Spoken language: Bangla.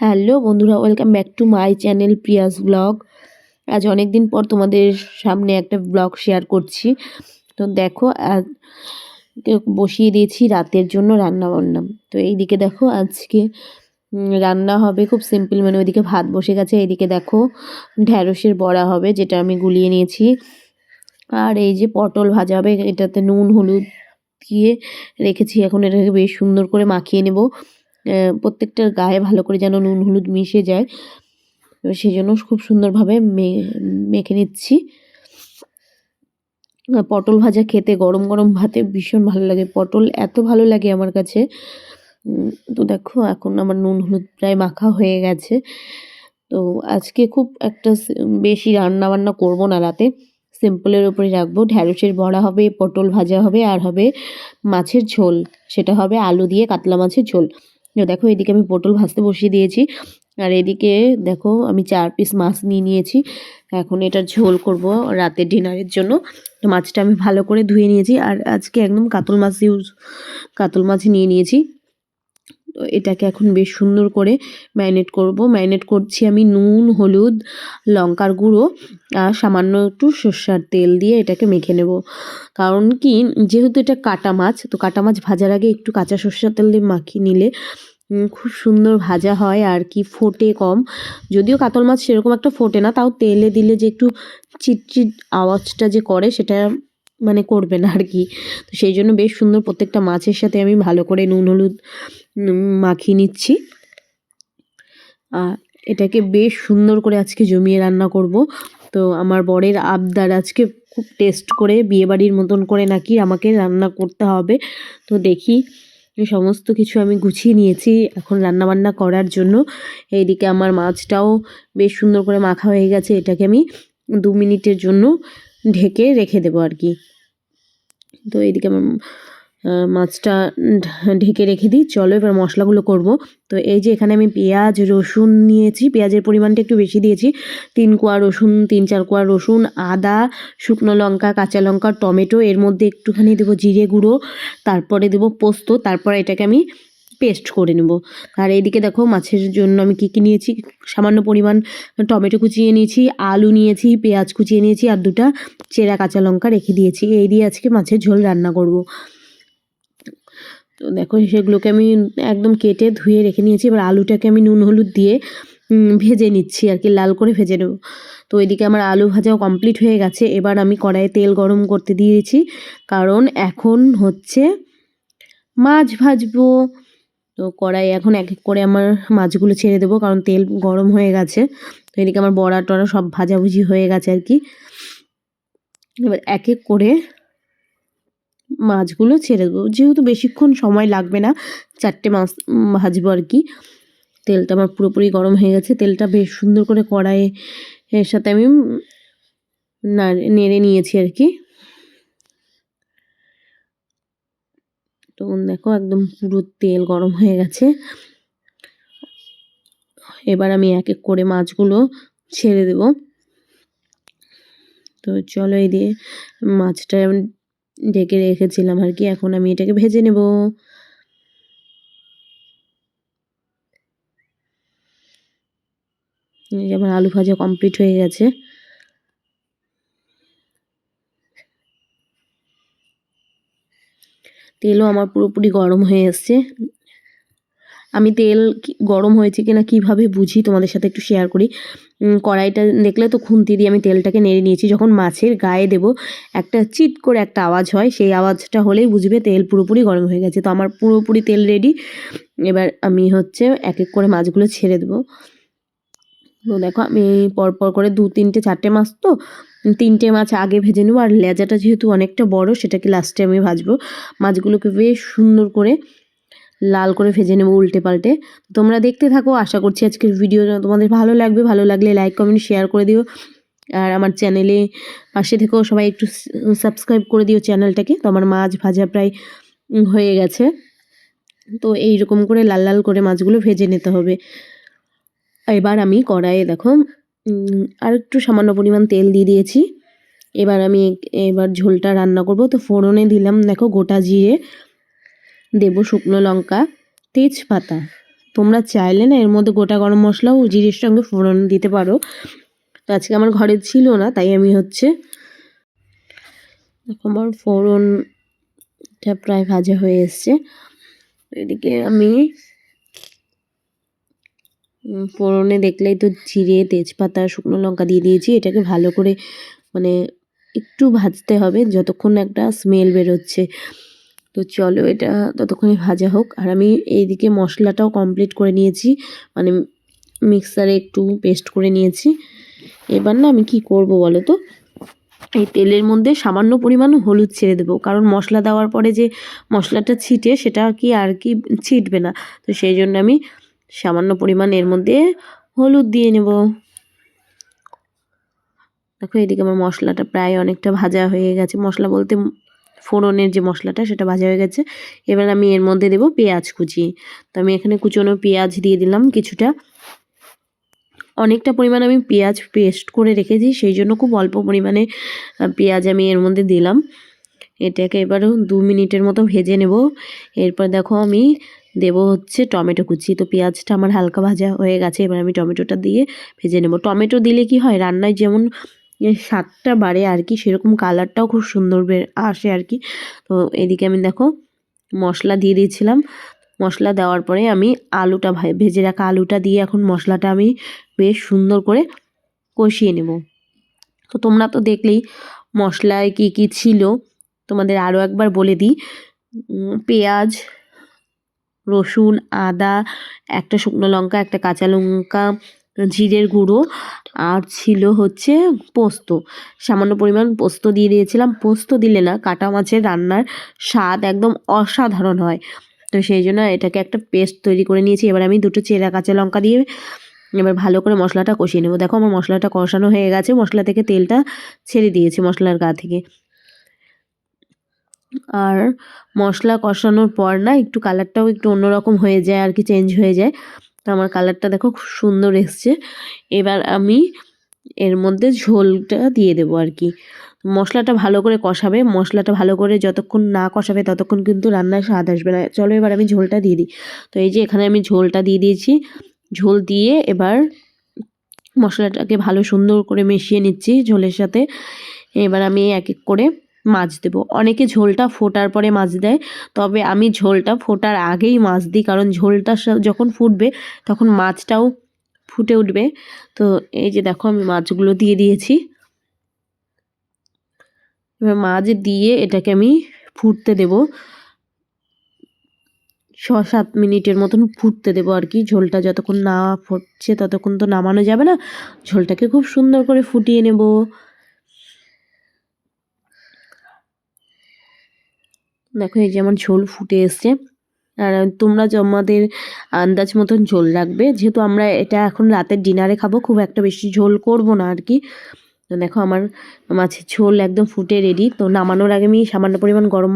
হ্যালো বন্ধুরা, welcome back to my channel Priya's blog. আজ অনেক দিন পর তোমাদের সামনে একটা ব্লগ শেয়ার করছি। তো দেখো, আজ বসিয়ে দিয়েছি রাতের জন্য রান্না বান্না। তো এইদিকে দেখো, আজকে রান্না হবে খুব সিম্পল মানে ওইদিকে ভাত বসে গেছে। এইদিকে দেখো, ঢ্যাঁড়সের বড়া হবে, যেটা আমি গুলিয়ে নিয়েছি। আর এই যে পটল ভাজা হবে, এটাতে নুন, হলুদ দিয়ে রেখেছি। এখন এটাকে বেশ সুন্দর করে মাখিয়ে নেব। প্রত্যেকটার গায়ে ভালো করে যেন নুন হলুদ মিশে যায়। সেই জন্য খুব সুন্দরভাবে মেখে নিচ্ছি। পটল ভাজা খেতে গরম গরম ভাতে ভীষণ ভালো লাগে। পটল এত ভালো লাগে আমার কাছে। তো দেখো, এখন আমার নুন হলুদ প্রায় মাখা হয়ে গেছে। তো আজকে খুব একটা বেশি রান্না বান্না করব না রাতে। সিম্পলের উপরে রাখব। ঢ্যাঁড়সের বড়া হবে, পটল ভাজা হবে, আর হবে মাছের ঝোল। সেটা হবে আলু দিয়ে কাতলা মাছের ঝোল। দেখো এদিকে আমি পটল ভাজতে বসিয়ে দিয়েছি। আর এদিকে দেখো আমি চার পিস মাছ নিয়ে নিয়েছি। এখন এটার ঝোল করব রাতে ডিনারের জন্য। তো মাছটা আমি ভালো করে ধুয়ে নিয়েছি। আর আজকে একদম কাতল মাছ ইউজ কাতল মাছ নিয়ে নিয়েছি। এটাকে এখন বেশ সুন্দর করে ম্যারিনেট করব। ম্যারিনেট করছি আমি নুন, হলুদ, লঙ্কার গুঁড়ো আর সামান্য একটু সর্ষার তেল দিয়ে এটাকে মেখে নেব। কারণ কি, যেহেতু এটা কাটা মাছ, তো কাটা মাছ ভাজার আগে একটু কাঁচা সর্ষার তেল দিয়ে মাখিয়ে নিলে খুব সুন্দর ভাজা হয় আর কি ফোটে কম। যদিও কাতল মাছ সেরকম একটা ফোটে না, তাও তেলে দিলে যে একটু চিটচিট আওয়াজটা যে করে সেটা মানে করবে না আর কি। তো সেই জন্য বেশ সুন্দর প্রত্যেকটা মাছের সাথে আমি ভালো করে নুন, হলুদ মাখিয়ে নিচ্ছি। আর এটাকে বেশ সুন্দর করে আজকে জমিয়ে রান্না করব। তো আমার বরের আবদার আজকে খুব টেস্ট করে, বিয়েবাড়ির মতন করে নাকি আমাকে রান্না করতে হবে। তো দেখি সমস্ত কিছু আমি গুছিয়ে নিয়েছি এখন রান্না বান্না করার জন্য। এইদিকে আমার মাছটাও বেশ সুন্দর করে মাখা হয়ে গেছে। এটাকে আমি দু মিনিটের জন্য ঢেকে রেখে দেবো আর কি। তো এইদিকে আমার মাছটা ঢেকে রেখে দিই। চলো এবার মশলাগুলো করব। তো এই যে এখানে আমি পেঁয়াজ, রসুন নিয়েছি। পেঁয়াজের পরিমাণটা একটু বেশি দিয়েছি। তিন কোয়া রসুন, তিন চার কোয়া রসুন, আদা, শুকনো লঙ্কা, কাঁচা লঙ্কা, টমেটো, এর মধ্যে একটুখানি দেবো জিরে গুঁড়ো, তারপরে দেবো পোস্ত, তারপরে এটাকে আমি পেস্ট করে নেব। আর এইদিকে দেখো মাছের জন্য আমি কী কী নিয়েছি? সামান্য পরিমাণ টমেটো কুচিয়ে নিয়েছি, আলু নিয়েছি, পেঁয়াজ কুচিয়ে নিয়েছি, আর দুটা চেরা কাঁচা লঙ্কা রেখে দিয়েছি। এই দিয়ে আজকে মাছের ঝোল রান্না করব। তো দেখো সেগুলোকে আমি একদম কেটে ধুয়ে রেখে নিয়েছি। এবার আলুটাকে আমি নুন, হলুদ দিয়ে ভেজে নিচ্ছি আর কি, লাল করে ভেজে নেব। তো ওইদিকে আমার আলু ভাজাও কমপ্লিট হয়ে গেছে। এবার আমি কড়াইয়ে তেল গরম করতে দিয়েছি কারণ এখন হচ্ছে মাছ ভাজবো। তো কড়াই এখন এক এক করে আমার মাছগুলো ছেড়ে দেবো কারণ তেল গরম হয়ে গেছে। তো এদিকে আমার বড়া টড়া সব ভাজাভুজি হয়ে গেছে আর কি। এবার এক এক করে মাছগুলো ছেড়ে দেবো। যেহেতু বেশিক্ষণ সময় লাগবে না, চারটে মাছ ভাজবো আর কি। তেলটা আমার পুরোপুরি গরম হয়ে গেছে। তেলটা বেশ সুন্দর করে কড়াইয়ে এর সাথে আমি নাড়ে- নিয়েছি আর কি। তো দেখো একদম পুরো তেল গরম হয়ে গেছে। এবার আমি এক এক করে মাছগুলো ছেড়ে দেব। তো চলো এই দিয়ে মাছটা ঢেকে রেখেছিলাম আর কি, এখন আমি এটাকে ভেজে নেব। আমার আলু ভাজা কমপ্লিট হয়ে গেছে। তেলও আমার পুরোপুরি গরম হয়ে এসছে। আমি তেল গরম হয়েছে কিনা কীভাবে বুঝি? তোমাদের সাথে একটু শেয়ার করি। কড়াইটা দেখলে তো খুন্তি দিয়ে আমি তেলটাকে নেড়ে নিয়েছি। যখন মাছের গায়ে দেব, একটা চিট করে একটা আওয়াজ হয়, সেই আওয়াজটা হলেই বুঝবে তেল পুরোপুরি গরম হয়ে গেছে। তো আমার পুরোপুরি তেল রেডি এবার আমি হচ্ছে এক এক করে মাছগুলো ছেড়ে দেবো। তো দেখো, আমি পরপর করে দু, তিনটে, চারটে মাছ তো, তিনটে মাছ আগে ভেজে নেব। আর লেজাটা যেহেতু অনেকটা বড়, সেটাকে লাস্টে আমি ভাজবো। মাছগুলোকে বেশ সুন্দর করে লাল করে ভেজে নেব উল্টে পাল্টে। তোমরা দেখতে থাকো, আশা করছি আজকের ভিডিও তোমাদের ভালো লাগবে। ভালো লাগলে লাইক কমেন্ট শেয়ার করে দিও। আর আমার চ্যানেলে পাশে থেকেও সবাই একটু সাবস্ক্রাইব করে দিও চ্যানেলটাকে তো আমার মাছ ভাজা প্রায় হয়ে গেছে। তো এই রকম করে লাল লাল করে মাছগুলো ভেজে নিতে হবে। এবার আমি কড়াইয়ে দেখো আর একটু সামান্য পরিমাণ তেল দিয়ে দিয়েছি। এবার আমি এবার ঝোলটা রান্না করব। তো ফোড়নে দিলাম, দেখো গোটা জিরে। দেবো শুকনো লঙ্কা, তেজপাতা। তোমরা চাইলে না এর মধ্যে গোটা গরম মশলাও জিরের সঙ্গে ফোড়ন দিতে পারো। তো আজকে আমার ঘরে ছিল না, তাই আমি হচ্ছে আমার ফোড়নটা প্রায় ভাজা হয়ে এসছে। এদিকে আমি ফোড়নে দেখলেই তো জিরে, তেজপাতা, শুকনো লঙ্কা দিয়ে দিয়েছি। এটাকে ভালো করে মানে একটু ভাজতে হবে, যতক্ষণ একটা স্মেল বেরোচ্ছে। তো চলো এটা ততক্ষণে ভাজা হোক। আর আমি এইদিকে মশলাটাও কমপ্লিট করে নিয়েছি। মানে মিক্সারে একটু পেস্ট করে নিয়েছি। এবার না আমি কি করব বলো তো? এই তেলের মধ্যে সামান্য পরিমাণ হলুদ ছেড়ে দেবো। কারণ মশলা দেওয়ার পরে যে মশলাটা ছিটে সেটা কি আর কি ছিটবে না। তো সেই জন্য আমি সামান্য পরিমাণ এর মধ্যে হলুদ দিয়ে নেব। দেখো এদিকে আমার মশলাটা প্রায় অনেকটা ভাজা হয়ে গেছে। মশলা বলতে ফোড়নের যে মশলাটা সেটা ভাজা হয়ে গেছে। এবার আমি এর মধ্যে দেব পেঁয়াজ কুচি। তো আমি এখানে কুচনো পেঁয়াজ দিয়ে দিলাম কিছুটা। অনেকটা পরিমাণ আমি পেঁয়াজ পেস্ট করে রেখেছি, সেই জন্য খুব অল্প পরিমাণে পেঁয়াজ আমি এর মধ্যে দিলাম। এটাকে এবার দু মিনিটের মতো ভেজে নেব। এরপর দেখো আমি দেব হচ্ছে টমেটো কুচি। তো পেঁয়াজটা আমার হালকা ভাজা হয়ে গেছে, এবার আমি টমেটোটা দিয়ে ভেজে নেব। টমেটো দিলে কি হয়, রান্নায় যেমন স্বাদটা বাড়ে আর কি, সেরকম কালারটাও খুব সুন্দর বে- আসে আর কি। তো এদিকে আমি দেখো মশলা দিয়ে দিয়েছিলাম। মশলা দেওয়ার পরে আমি আলুটা ভেজে রাখা আলুটা দিয়ে এখন মশলাটা আমি বেশ সুন্দর করে কষিয়ে নেব। তো তোমরা তো দেখলেই মশলায় কী কী ছিল, তোমাদের আরও একবার বলে দিই। পেঁয়াজ, রসুন, আদা, একটা শুকনো লঙ্কা, একটা কাঁচা লঙ্কা জিরের গুঁড়ো আর ছিল হচ্ছে পোস্ত। সামান্য পরিমাণ পোস্ত দিয়ে দিয়েছিলাম। পোস্ত দিলে না কাটা মাছের রান্নার স্বাদ একদম অসাধারণ হয়। তো সেই জন্য এটাকে একটা পেস্ট তৈরি করে নিয়েছি। এবার আমি দুটো চেরা কাঁচা লঙ্কা দিয়ে এবার ভালো করে মশলাটা কষিয়ে নেব। দেখো আমার মশলাটা কষানো হয়ে গেছে। মশলা থেকে তেলটা ছেড়ে দিয়েছি মশলার গা থেকে। আর মশলা কষানোর পর না একটু কালারটাও একটু অন্যরকম হয়ে যায় আর কি চেঞ্জ হয়ে যায়। তো আমার কালারটা দেখো খুব সুন্দর এসছে। এবার আমি এর মধ্যে ঝোলটা দিয়ে দেবো আর কি মশলাটা ভালো করে কষাবে, মশলাটা ভালো করে যতক্ষণ না কষাবে ততক্ষণ কিন্তু রান্নায় স্বাদ আসবে না। চলো এবার আমি ঝোলটা দিয়ে দিই। তো এই যে এখানে আমি ঝোলটা দিয়ে দিয়েছি। ঝোল দিয়ে এবার মশলাটাকে ভালো সুন্দর করে মিশিয়ে নিচ্ছি ঝোলের সাথে। এবার আমি এক এক করে মাছ দেবো। অনেকে ঝোলটা ফোটার পরে মাছ দেয়, তবে আমি ঝোলটা ফোটার আগেই মাছ দিই, কারণ ঝোলটা যখন ফুটবে তখন মাছটাও ফুটে উঠবে। তো এই যে দেখো আমি মাছগুলো দিয়ে দিয়েছি। এবার মাছ দিয়ে এটাকে আমি ফুটতে দেব। ছ সাত মিনিটের মতন ফুটতে দেবো আর কি। ঝোলটা যতক্ষণ না ফুটছে ততক্ষণ তো নামানো যাবে না। ঝোলটাকে খুব সুন্দর করে ফুটিয়ে নেব। দেখো এই যে আমার ঝোল ফুটে এসছে। আর তোমরা আমাদের আন্দাজ মতন ঝোল রাখবে, যেহেতু আমরা এটা এখন রাতের ডিনারে খাব, খুব একটা বেশি ঝোল করব না আর কি। তো দেখো আমার মাছের ঝোল একদম ফুটে রেডি তো নামানোর আগে আমি সামান্য পরিমাণ গরম